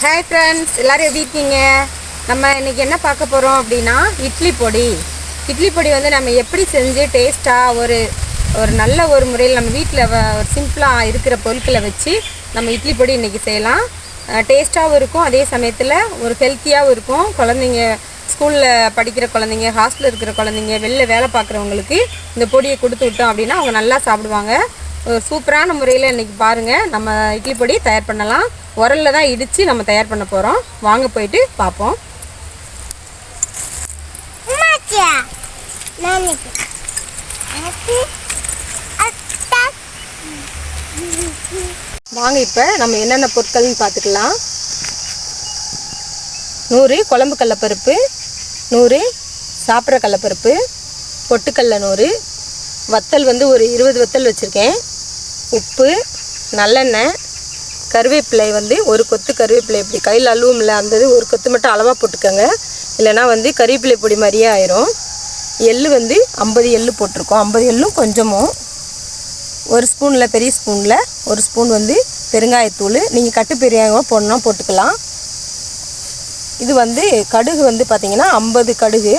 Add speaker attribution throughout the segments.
Speaker 1: Hi friends எல்லோரும் எப்படி இருக்கீங்க? நம்ம இன்றைக்கி என்ன பார்க்க போகிறோம் அப்படின்னா இட்லி பொடி. இட்லி பொடி வந்து நம்ம எப்படி செஞ்சு டேஸ்ட்டாக ஒரு ஒரு நல்ல ஒரு முறையில் நம்ம வீட்டில் ஒரு சிம்பிளாக இருக்கிற பொருட்களை வச்சு நம்ம இட்லி பொடி இன்றைக்கி செய்யலாம். டேஸ்ட்டாகவும் இருக்கும் அதே சமயத்தில் ஒரு ஹெல்த்தியாகவும் இருக்கும். குழந்தைங்க ஸ்கூலில் படிக்கிற குழந்தைங்க ஹாஸ்டலில் இருக்கிற குழந்தைங்க வெளில வேலை பார்க்குறவங்களுக்கு இந்த பொடியை கொடுத்து விட்டோம் அப்படின்னா அவங்க நல்லா சாப்பிடுவாங்க. ஒரு சூப்பரான முறையில் இன்றைக்கி பாருங்கள் நம்ம இட்லி பொடி தயார் பண்ணலாம். உரல்ல தான் இடித்து நம்ம தயார் பண்ண போகிறோம் வாங்க போயிட்டு பார்ப்போம். வாங்க இப்போ நம்ம என்னென்ன பொருட்கள்னு பார்த்துக்கலாம் நூறு குழம்பு கடலப்பருப்பு நூறு சாப்பிட்ற கடலப்பருப்பு பொட்டுக்கடல நூறு வத்தல் வந்து ஒரு இருபது வத்தல் வச்சுருக்கேன். உப்பு நல்லெண்ணெய் கருவேப்பிலை வந்து ஒரு கொத்து கருவேப்பிலை இப்படி கையில் அழுவும்ல அந்த இது ஒரு கொத்து மட்டும் அளவாக போட்டுக்கோங்க. இல்லைன்னா வந்து கருவேப்பிலை பொடி மாதிரியே ஆயிரும். எள் வந்து ஐம்பது எள்ளு போட்டிருக்கோம். ஐம்பது எள்ளும் கொஞ்சமும். ஒரு ஸ்பூனில் பெரிய ஸ்பூனில் ஒரு ஸ்பூன் வந்து பெருங்காயத்தூள். நீங்கள் கட்டு பெருங்காயம் போடணும் போட்டுக்கலாம். இது வந்து கடுகு வந்து பார்த்திங்கன்னா ஐம்பது கடுகு.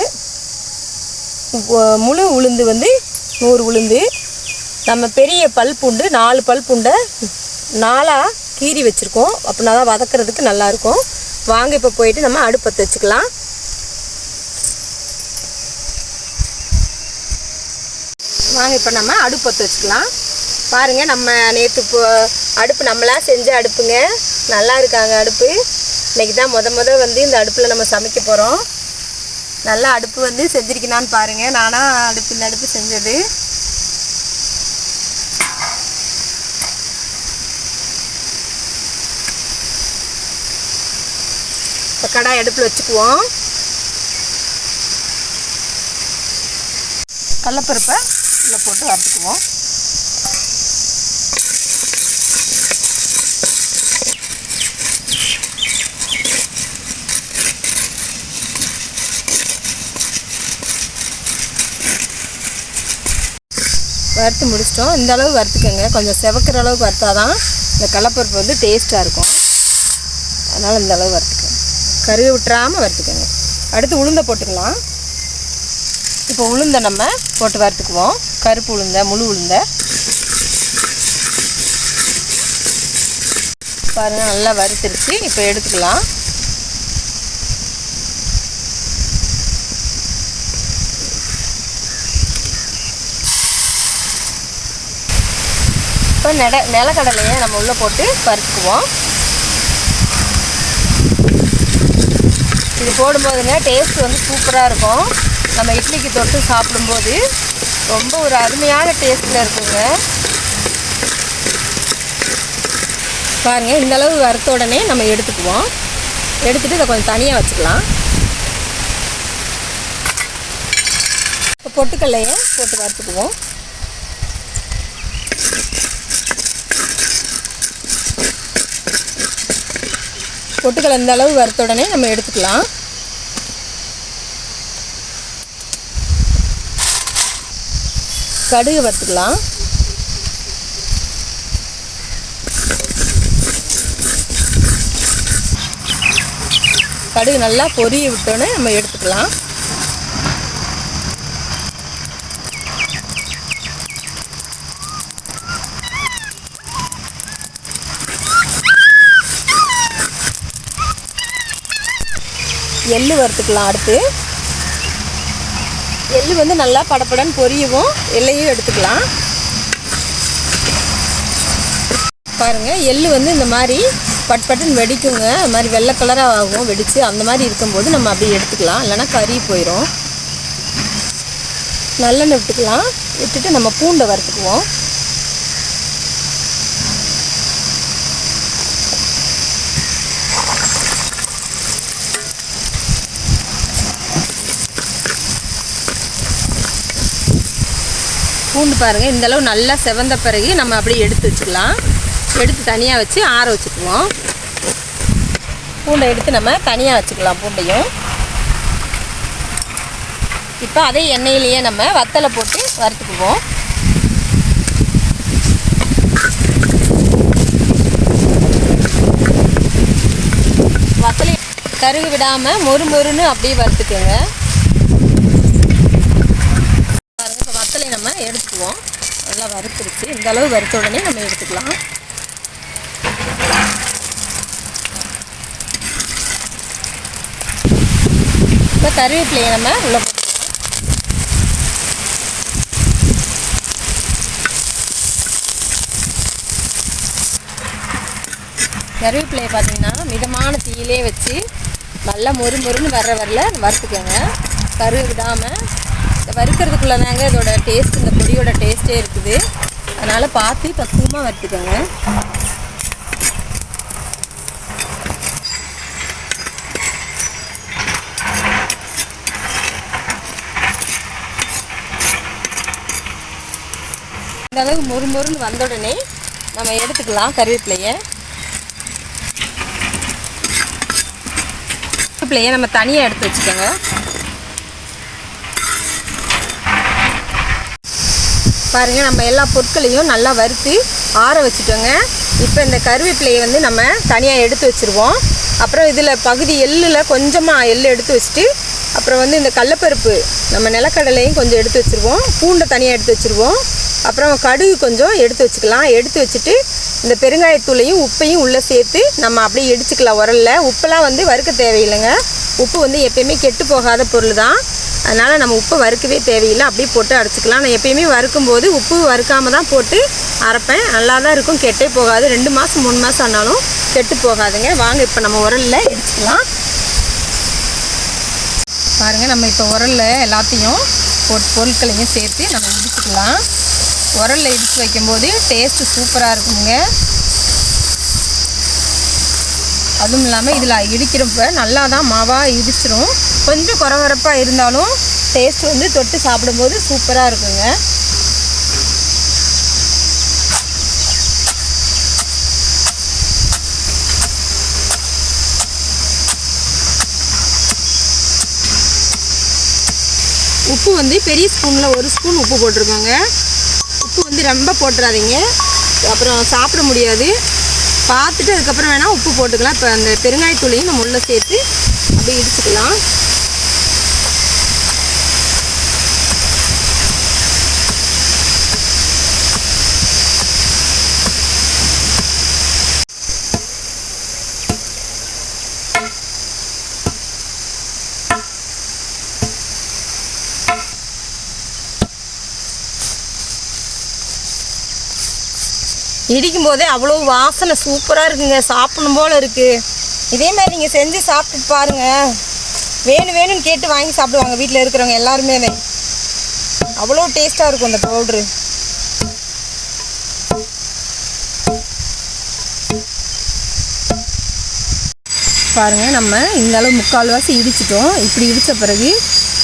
Speaker 1: முழு உளுந்து வந்து நூறு உளுந்து. நம்ம பெரிய பல் பூண்டு நாலு பல் பூண்டை நாலாக கீறி வச்சுருக்கோம். அப்படின்னா தான் வதக்கிறதுக்கு நல்லாயிருக்கும். வாங்க இப்போ போயிட்டு நம்ம அடுப்பத்தை வச்சுக்கலாம். வாங்க இப்போ நம்ம அடுப்பு பற்ற வச்சுக்கலாம். பாருங்கள் நம்ம நேற்று இப்போ அடுப்பு நம்மளாக செஞ்ச அடுப்புங்க. நல்லா இருக்காங்க அடுப்பு. இன்னைக்கு தான் முத முத வந்து இந்த அடுப்பில் நம்ம சமைக்க போகிறோம் நல்லா அடுப்பு வந்து செஞ்சிருக்கீனான்னு பாருங்கள் நானாக அடுப்பு இந்த அடுப்பு செஞ்சது. இப்போ கடாய் அடுப்பில் வச்சுக்குவோம். கடலப்பருப்பை இதில் போட்டு வறுத்துக்குவோம். வறுத்து முடிச்சிட்டோம். இந்த அளவு வறுத்துக்கோங்க. கொஞ்சம் செவக்கிற அளவுக்கு வறுத்தாதான் இந்த கடலப்பருப்பு வந்து டேஸ்ட்டாக இருக்கும். அதனால் இந்த அளவு வறுத்து கருக விட்டுறாமல் வறுத்துக்கோங்க. அடுத்து உளுந்தை போட்டுக்கலாம். இப்போ உளுந்தை நம்ம போட்டு வறுத்துக்குவோம். கருப்பு உளுந்தை முழு உளுந்தை. பாருங்க நல்லா வறுத்துருச்சு. இப்போ எடுத்துக்கலாம். இப்போ நெட நிலக்கடலையை நம்ம உள்ளே போட்டு வறுத்துக்குவோம். இது போடும்போதுங்க டேஸ்ட் வந்து சூப்பராக இருக்கும். நம்ம இட்லிக்கு தொட்டு சாப்பிடும்போது ரொம்ப ஒரு அருமையான டேஸ்ட்டில் இருக்குங்க. பாருங்கள் இந்தளவு வறுத்த உடனே நம்ம எடுத்துக்குவோம். எடுத்துகிட்டு இதை கொஞ்சம் தனியாக வச்சுக்கலாம். இப்போ பொட்டுக்கல்லையை போட்டு வறுத்துக்குவோம். பொட்டுக்கள் அந்த அளவு வறுத்த உடனே நம்ம எடுத்துக்கலாம். கடுகு வறுத்துக்கலாம். கடுகு நல்லா பொரிய விட்டோன்னே நம்ம எடுத்துக்கலாம். எள்ளு வறுத்துக்கலாம் அடுத்து. எள்ளு வந்து நல்லா படபடன்னு பொரியவும் எள்ளையும் எடுத்துக்கலாம். பாருங்கள் எள்ளு வந்து இந்த மாதிரி பட் பட்டுன்னு வெடிக்குங்க. அது மாதிரி வெள்ளை கலராக ஆகும் வெடித்து அந்த மாதிரி இருக்கும்போது நம்ம அப்படியே எடுத்துக்கலாம். இல்லைன்னா கறி போயிடும் நல்லெண்ணெய் விட்டுக்கலாம். விட்டுட்டு நம்ம பூண்டை வறுத்துக்குவோம். பூண்டு பாருங்கள் இந்த அளவு நல்லா செவந்த பிறகு நம்ம அப்படியே எடுத்து வச்சுக்கலாம். எடுத்து தனியாக வச்சு ஆற வச்சுக்குவோம். பூண்டை எடுத்து நம்ம தனியாக வச்சுக்கலாம் பூண்டையும். இப்போ அதே எண்ணெயிலேயே நம்ம வத்தலை போட்டு வறுத்துக்குவோம். வத்தலை கருகு விடாமல் மொறு மொறுன்னு அப்படியே வறுத்துக்கோங்க பாருங்க இப்போ வத்தலை நம்ம எடுத்துக்குவோம் நல்லா வறுத்துருச்சு. இந்த அளவு வறுத்த உடனே நம்ம எடுத்துக்கலாம். இப்போ கருவேப்பிலையை நம்ம உள்ள போட்டுக்கலாம். கருவேப்பிலையை பார்த்தீங்கன்னா மிதமான தீயிலே வச்சு நல்லா மொறு மொறுன்னு வர்ற வரல வறுத்துக்கோங்க. கரு விடாமல் வறுக்கிறதுக்குள்ளே தாங்க இதோட டேஸ்ட் இந்த பொடியோட டேஸ்ட்டே இருக்குது. அதனால் பார்த்து பக்குவமாக வறுத்துக்கோங்க. இந்த அளவு மொறு மொறுன்னு வந்த உடனே நம்ம எடுத்துக்கலாம் கருவேப்பிலையை. கருவேப்பிலையை நம்ம தனியாக எடுத்து வச்சுக்கோங்க. பாருங்கள் நம்ம எல்லா பொருட்களையும் நல்லா வறுத்து ஆற வச்சுட்டோங்க. இப்போ இந்த கருவேப்பிலையை வந்து நம்ம தனியாக எடுத்து வச்சுருவோம். அப்புறம் இதில் பகுதி எள்ளில் கொஞ்சமாக எள் எடுத்து வச்சுட்டு அப்புறம் வந்து இந்த கடலப்பருப்பு நம்ம நிலக்கடலையும் கொஞ்சம் எடுத்து வச்சுருவோம். பூண்டை தனியாக எடுத்து வச்சுருவோம். அப்புறம் கடுகு கொஞ்சம் எடுத்து வச்சுக்கலாம். எடுத்து வச்சுட்டு இந்த பெருங்காயத்தூளையும் உப்பையும் உள்ளே சேர்த்து நம்ம அப்படியே இடிச்சுக்கலாம் உரல்ல. உப்பெல்லாம் வந்து வறுக்க தேவையில்லைங்க. உப்பு வந்து எப்பயுமே கெட்டு போகாத பொருள் தான் அதனால் நம்ம உப்பு வறுக்கவே தேவையில்லை. அப்படியே போட்டு அரைச்சிக்கலாம். நான் எப்பயுமே வறுக்கும்போது உப்பு வறுக்காம தான் போட்டு அரைப்பேன். நல்லா தான் இருக்கும். கெட்டே போகாது. ரெண்டு மாதம் மூணு மாதம் ஆனாலும் கெட்டு போகாதுங்க. வாங்க இப்போ நம்ம உரலில் இடிச்சுக்கலாம். பாருங்கள் நம்ம இப்போ உரலில் எல்லாத்தையும் போட்டு பொருட்களையும் சேர்த்து நம்ம இடிச்சுக்கலாம். உரலில் இடித்து வைக்கும்போது டேஸ்ட்டு சூப்பராக இருக்குங்க. அதுவும் இல்லாமல் இதில் இடிக்கிறப்ப நல்லா தான் மாவாக இடிச்சிரும். கொஞ்சம் குறவரப்பாக இருந்தாலும் டேஸ்ட் வந்து தொட்டு சாப்பிடும்போது சூப்பராக இருக்குங்க. உப்பு வந்து பெரிய ஸ்பூனில் ஒரு ஸ்பூன் உப்பு போட்டிருக்கோங்க. உப்பு வந்து ரொம்ப போட்டுறாதீங்க. அப்புறம் சாப்பிட முடியாது. பார்த்துட்டு அதுக்கப்புறம் வேணால் உப்பு போட்டுக்கலாம். இப்போ அந்த பெருங்காயத்தூளையும் நம்ம உள்ளே சேர்த்து அப்படியே இடிச்சுக்கலாம். இடிக்கும் போதே அவ்வளோ வாசனை சூப்பராக இருக்குங்க. சாப்பிடணும் போல் இருக்குது இதே மாதிரி நீங்கள் செஞ்சு சாப்பிட்டு பாருங்க. வேணும் வேணும்னு கேட்டு வாங்கி சாப்பிடுவாங்க வீட்டில் இருக்கிறவங்க எல்லாருமே அவ்வளோ டேஸ்ட்டாக இருக்கும் அந்த பவுட்ரு. பாருங்கள் நம்ம இந்த அளவு முக்கால்வாசி இடிச்சிட்டோம். இப்படி இடித்த பிறகு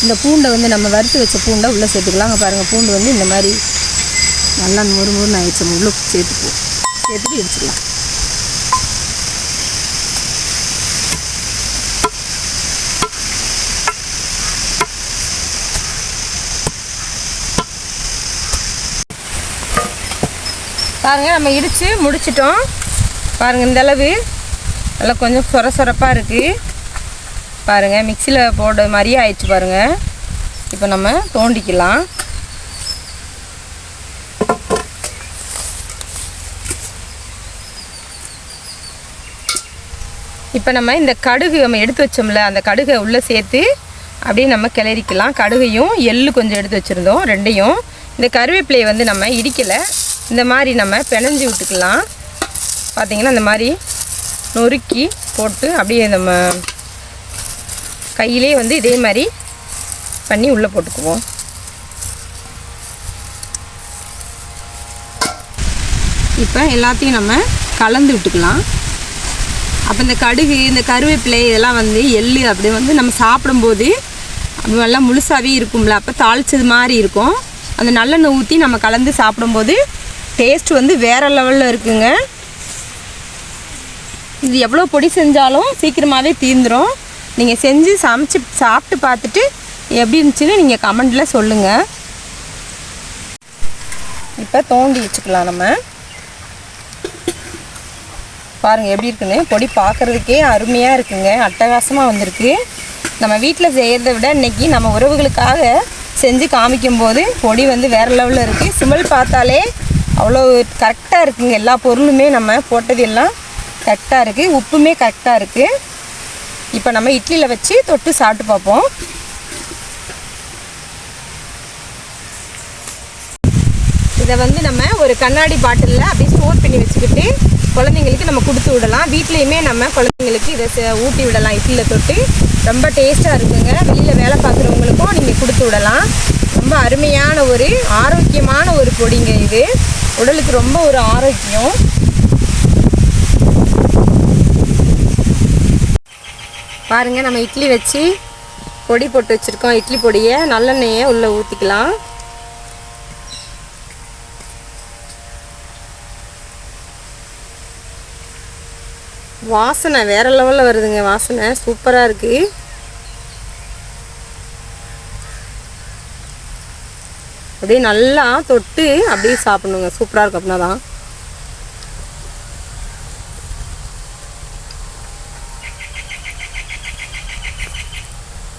Speaker 1: இந்த பூண்டை வந்து நம்ம வறுத்து வச்ச பூண்டை உள்ளே சேர்த்துக்கலாம் அங்கே பாருங்கள் பூண்டு வந்து இந்த மாதிரி நல்லா நூறு மொறுன்னு ஆயிடுச்சு. முள்ளு சேர்த்துப்போம் சேர்த்துட்டு இடிச்சிடலாம். பாருங்க நம்ம இடித்து முடிச்சிட்டோம். பாருங்கள் இந்த அளவு. நல்லா கொஞ்சம் சொர சொரப்பாக இருக்குது பாருங்கள் மிக்சியில் போட மாதிரியே ஆயிடுச்சு பாருங்கள் இப்போ நம்ம தோண்டிக்கலாம். இப்போ நம்ம இந்த கடுகு நம்ம எடுத்து வச்சோம்ல அந்த கடுகை உள்ளே சேர்த்து அப்படியே நம்ம கிளறிக்கலாம். கடுகையும் எள்ளு கொஞ்சம் எடுத்து வச்சுருந்தோம் ரெண்டையும். இந்த கருவேப்பிலையை வந்து நம்ம இடிக்கலை. இந்த மாதிரி நம்ம பிணைஞ்சி விட்டுக்கலாம். பார்த்திங்கன்னா இந்த மாதிரி நொறுக்கி போட்டு அப்படியே நம்ம கையிலே வந்து இதே மாதிரி பண்ணி உள்ளே போட்டுக்குவோம். இப்போ எல்லாத்தையும் நம்ம கலந்து விட்டுக்கலாம். அப்போ இந்த கடுகு இந்த கருவேப்பிலை இதெல்லாம் வந்து எள்ளு அப்படி வந்து நம்ம சாப்பிடும்போது அப்படி நல்லா முழுசாகவே இருக்கும்ல. அப்போ தாளிச்சது மாதிரி இருக்கும். அந்த நல்லெண்ணெய் ஊற்றி நம்ம கலந்து சாப்பிடும்போது டேஸ்ட் வந்து வேறு லெவலில் இருக்குங்க. இது எவ்வளோ பொடி செஞ்சாலும் சீக்கிரமாகவே தீர்ந்துடும் நீங்கள் செஞ்சு சமைச்சு சாப்பிட்டு பார்த்துட்டு எப்படி இருந்துச்சுன்னு நீங்கள் கமெண்டில் சொல்லுங்கள் இப்போ தோண்டி வச்சுக்கலாம் நம்ம. பாருங்கள் எப்படி இருக்குன்னு? பொடி பார்க்குறதுக்கே அருமையாக இருக்குங்க. அட்டகாசமாக வந்திருக்கு. நம்ம வீட்டில் செய்கிறத விட இன்றைக்கி நம்ம உறவுகளுக்காக செஞ்சு காமிக்கும்போது பொடி வந்து வேறு லெவலில் இருக்குது சிமல் பார்த்தாலே அவ்வளோ கரெக்டாக இருக்குங்க. எல்லா பொருளுமே நம்ம போட்டது எல்லாம் கரெக்டாக இருக்குது உப்புமே கரெக்டாக இருக்குது இப்போ நம்ம இட்லியில் வச்சு தொட்டு சாப்பிட்டு பார்ப்போம். இதை வந்து நம்ம ஒரு கண்ணாடி பாட்டிலில் அப்படியே ஸ்டோர் பண்ணி வச்சுக்கிட்டு குழந்தைங்களுக்கு நம்ம கொடுத்து விடலாம். வீட்லேயுமே நம்ம குழந்தைங்களுக்கு இதை ஊட்டி விடலாம். இட்லியில் தொட்டு ரொம்ப டேஸ்ட்டாக இருக்குங்க. வெளியில் வேலை பார்க்குறவங்களுக்கும் நீங்கள் கொடுத்து விடலாம். ரொம்ப அருமையான ஒரு ஆரோக்கியமான ஒரு பொடிங்க இது. உடலுக்கு ரொம்ப ஒரு ஆரோக்கியம். பாருங்கள் நம்ம இட்லி வச்சு பொடி போட்டு வச்சுருக்கோம். இட்லி பொடியை நல்லெண்ணெயை உள்ளே ஊற்றிக்கலாம் வாசனை வேற லெவலில் வருதுங்க வாசனை. சூப்பராக இருக்குது அப்படியே நல்லா தொட்டு அப்படியே சாப்பிடணுங்க. சூப்பராக இருக்கும் அப்படின்னா தான்.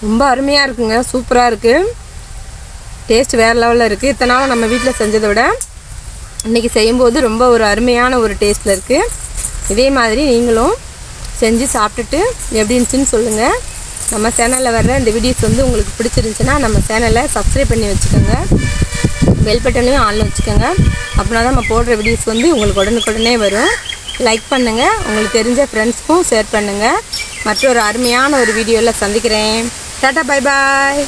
Speaker 1: ரொம்ப அருமையாக இருக்குங்க. சூப்பராக இருக்குது டேஸ்ட் வேறு லெவலில் இருக்குது இத்தனை நாள் நம்ம வீட்டில் செஞ்சதை விட இன்றைக்கி செய்யும்போது ரொம்ப ஒரு அருமையான ஒரு டேஸ்ட்டில் இருக்குது இதே மாதிரி நீங்களும் செஞ்சு சாப்பிட்டுட்டு எப்படி இருந்துச்சுன்னு சொல்லுங்கள் நம்ம சேனலில் வர்ற இந்த வீடியோஸ் வந்து உங்களுக்கு பிடிச்சிருந்துச்சுன்னா நம்ம சேனலை சப்ஸ்கிரைப் பண்ணி வச்சுக்கோங்க. பெல் பட்டனையும் ஆனில் வச்சுக்கோங்க. அப்படின்னா தான் நம்ம போடுற வீடியோஸ் வந்து உங்களுக்கு உடனுக்குடனே வரும். லைக் பண்ணுங்கள் உங்களுக்கு தெரிஞ்ச ஃப்ரெண்ட்ஸ்க்கும் ஷேர் பண்ணுங்கள் மற்றொரு அருமையான ஒரு வீடியோவில் சந்திக்கிறேன். Tata bye bye